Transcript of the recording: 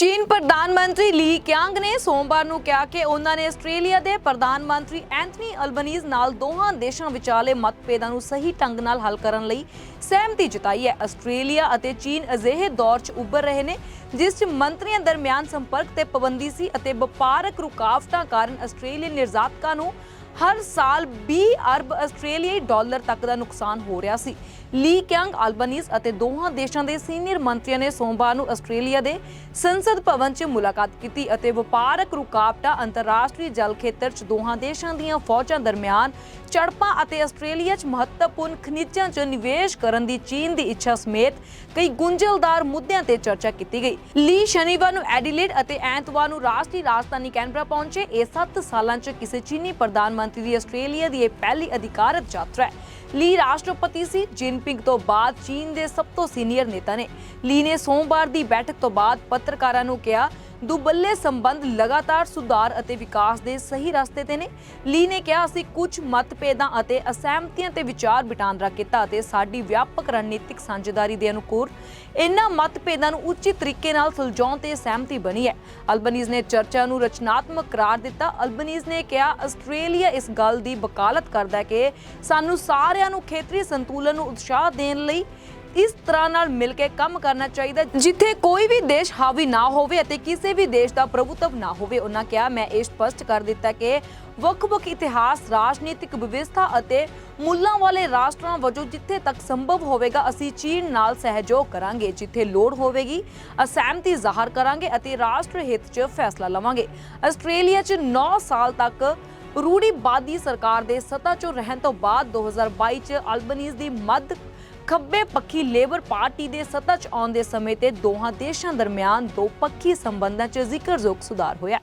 ਚੀਨ ਪ੍ਰਧਾਨ ਮੰਤਰੀ ਲੀ ਕਿਆਂਗ ਨੇ ਸੋਮਵਾਰ ਨੂੰ ਕਿਹਾ ਕਿ ਉਹਨਾਂ ਨੇ ਆਸਟ੍ਰੇਲੀਆ ਦੇ ਪ੍ਰਧਾਨ ਮੰਤਰੀ ਐਂਥਨੀ ਅਲਬਨੀਜ਼ ਨਾਲ ਦੋਹਾਂ ਦੇਸ਼ਾਂ ਵਿਚਾਲੇ ਮਤਭੇਦਾਂ ਨੂੰ ਸਹੀ ਢੰਗ ਨਾਲ ਹੱਲ ਕਰਨ ਲਈ ਸਹਿਮਤੀ ਜਤਾਈ ਹੈ। ਆਸਟ੍ਰੇਲੀਆ ਅਤੇ ਚੀਨ ਅਜਿਹੇ ਦੌਰ 'ਚ ਉੱਭਰ ਰਹੇ ਨੇ, ਜਿਸ 'ਚ ਮੰਤਰੀਆਂ ਦਰਮਿਆਨ ਸੰਪਰਕ ਤੇ ਪਾਬੰਦੀ ਸੀ ਅਤੇ ਵਪਾਰਕ ਰੁਕਾਵਟਾਂ ਕਾਰਨ ਆਸਟ੍ਰੇਲੀਅਨ ਨਿਰਯਾਤਕਾਂ ਨੂੰ ਹਰ ਸਾਲ 20 ਅਰਬ ਆਸਟ੍ਰੇਲੀਆਈ ਡਾਲਰ ਤੱਕ ਦਾ ਨੁਕਸਾਨ ਹੋ ਰਿਹਾ ਸੀ। ਲੀ ਕਿਆਂਗ, ਅਲਬਨੀਜ਼ ਅਤੇ ਦੋਹਾਂ ਦੇਸ਼ਾਂ ਦੇ ਸੀਨੀਅਰ ਮੰਤਰੀਆਂ ਨੇ ਸੋਮਵਾਰ ਨੂੰ ਆਸਟ੍ਰੇਲੀਆ ਦੇ ਸੰਸਦ ਭਵਨ 'ਚ ਮੁਲਾਕਾਤ ਕੀਤੀ ਅਤੇ ਵਪਾਰਕ ਰੁਕਾਵਟਾਂ ਅੰਤਰਰਾਸ਼ਟਰੀ ਜਲ ਖੇਤਰ 'ਚ ਦੋਹਾਂ ਦੇਸ਼ਾਂ ਦੀਆਂ ਫੌਜਾਂ ਦਰਮਿਆਨ ਝੜਪਾਂ ਅਤੇ ਆਸਟ੍ਰੇਲੀਆ 'ਚ ਮਹੱਤਵਪੂਰਨ ਖਣਿਜਾਂ 'ਚ ਨਿਵੇਸ਼ ਕਰਨ ਦੀ ਚੀਨ ਦੀ ਇੱਛਾ ਸਮੇਤ ਕਈ ਗੁੰਝਲਦਾਰ ਮੁੱਦਿਆਂ ਤੇ ਚਰਚਾ ਕੀਤੀ ਗਈ। ਲੀ ਸ਼ਨੀਵਾਰ ਨੂੰ ਐਡੀਲੇਡ ਅਤੇ ਐਤਵਾਰ ਨੂੰ ਰਾਸ਼ਟਰੀ ਰਾਜਧਾਨੀ ਕੈਨਬਰਾ ਪਹੁੰਚੇ। ਇਹ 7 ਸਾਲਾਂ 'ਚ ਕਿਸੇ ਚੀਨੀ ਪ੍ਰਧਾਨ ਮੰਤਰੀ ਦੀ ਆਸਟ੍ਰੇਲੀਆ ਦੀ ਇਹ ਪਹਿਲੀ ਅਧਿਕਾਰਤ ਯਾਤਰਾ ਹੈ। ਲੀ ਰਾਸ਼ਟਰਪਤੀ ਸੀ ਜਿਨਪਿੰਗ ਤੋਂ ਬਾਅਦ ਚੀਨ ਦੇ ਸਭ ਤੋਂ ਸੀਨੀਅਰ ਨੇਤਾ ਨੇ। ਲੀ ਨੇ ਸੋਮਵਾਰ ਦੀ ਬੈਠਕ ਤੋਂ ਬਾਅਦ ਪੱਤਰਕਾਰਾਂ ਨੂੰ ਕਿਹਾ ਦੁਬੱਲੇ ਸੰਬੰਧ ਲਗਾਤਾਰ ਸੁਧਾਰ ਅਤੇ ਵਿਕਾਸ ਦੇ ਸਹੀ ਰਸਤੇ ਤੇ ਨੇ। ਲੀ ਨੇ ਕਿਹਾ, ਅਸੀਂ ਕੁਝ ਮਤਭੇਦਾਂ ਅਤੇ ਅਸਹਿਮਤੀਆਂ ਤੇ ਵਿਚਾਰ ਵਟਾਂਦਰਾ ਕੀਤਾ ਅਤੇ ਸਾਡੀ ਵਿਆਪਕ ਰਣਨੀਤਿਕ ਸਾਂਝੇਦਾਰੀ ਦੇ ਅਨੁਕੂਲ ਇਨ੍ਹਾਂ ਮਤਭੇਦਾਂ ਨੂੰ ਉਚਿਤ ਤਰੀਕੇ ਨਾਲ ਸੁਲਝਾਉਣ ਤੇ ਸਹਿਮਤੀ ਬਣੀ ਹੈ। ਅਲਬਨੀਜ਼ ਨੇ ਚਰਚਾ ਨੂੰ ਰਚਨਾਤਮਕ ਕਰਾਰ ਦਿੱਤਾ। ਅਲਬਨੀਜ਼ ਨੇ ਕਿਹਾ, ਆਸਟ੍ਰੇਲੀਆ ਇਸ ਗੱਲ ਦੀ ਵਕਾਲਤ ਕਰਦਾ ਹੈ ਕਿ ਸਾਨੂੰ ਸਾਰਿਆਂ ਨੂੰ ਖੇਤਰੀ ਸੰਤੁਲਨ ਨੂੰ ਉਤਸ਼ਾਹ ਦੇਣ ਲਈ ਇਸ ਤਰ੍ਹਾਂ ਨਾਲ ਮਿਲ ਕੇ ਕੰਮ ਕਰਨਾ ਚਾਹੀਦਾ ਜਿੱਥੇ ਕੋਈ ਵੀ ਦੇਸ਼ ਹਾਵੀ ਨਾ ਹੋਵੇ ਅਤੇ ਕਿਸੇ ਵੀ ਦੇਸ਼ ਦਾ ਪ੍ਰਭੁਤਵ ਨਾ ਹੋਵੇ, ਉਹਨਾਂ ਕਿਹਾ, ਮੈਂ ਇਹ ਸਪਸ਼ਟ ਕਰ ਦਿੱਤਾ ਕਿ ਵੱਖ-ਵੱਖ ਇਤਿਹਾਸ, ਰਾਜਨੀਤਿਕ ਵਿਵਸਥਾ ਅਤੇ ਮੁੱਲਾਂ ਵਾਲੇ ਰਾਸ਼ਟਰਾਂ ਵਜੋਂ ਜਿੱਥੇ ਤੱਕ ਸੰਭਵ ਹੋਵੇਗਾ, ਅਸੀਂ ਚੀਨ ਨਾਲ ਸਹਿਯੋਗ ਕਰਾਂਗੇ। ਜਿੱਥੇ ਲੋੜ ਹੋਵੇਗੀ, ਅਸਹਿਮਤੀ ਜ਼ਾਹਰ ਕਰਾਂਗੇ ਅਤੇ ਰਾਸ਼ਟਰ ਹਿੱਤ 'ਚ ਫੈਸਲਾ ਲਵਾਂਗੇ। ਆਸਟ੍ਰੇਲੀਆ 'ਚ 9 ਸਾਲ ਤੱਕ ਰੂੜੀਵਾਦੀ ਸਰਕਾਰ ਦੇ ਸੱਤਾ 'ਚੋਂ ਰਹਿਣ ਤੋਂ ਬਾਅਦ 2022 'ਚ ਅਲਬਨੀਜ਼ ਦੀ ਮੱਧ ਖੱਬੇ ਪੱਖੀ ਲੇਬਰ ਪਾਰਟੀ ਦੇ ਸੱਤਾ 'ਚ ਆਉਣ ਦੇ ਸਮੇਂ ਤੇ ਦੋਹਾਂ ਦੇਸ਼ਾਂ ਦਰਮਿਆਨ ਦੋ ਪੱਖੀ ਸੰਬੰਧਾਂ 'ਚ ਜ਼ਿਕਰਯੋਗ ਸੁਧਾਰ ਹੋਇਆ।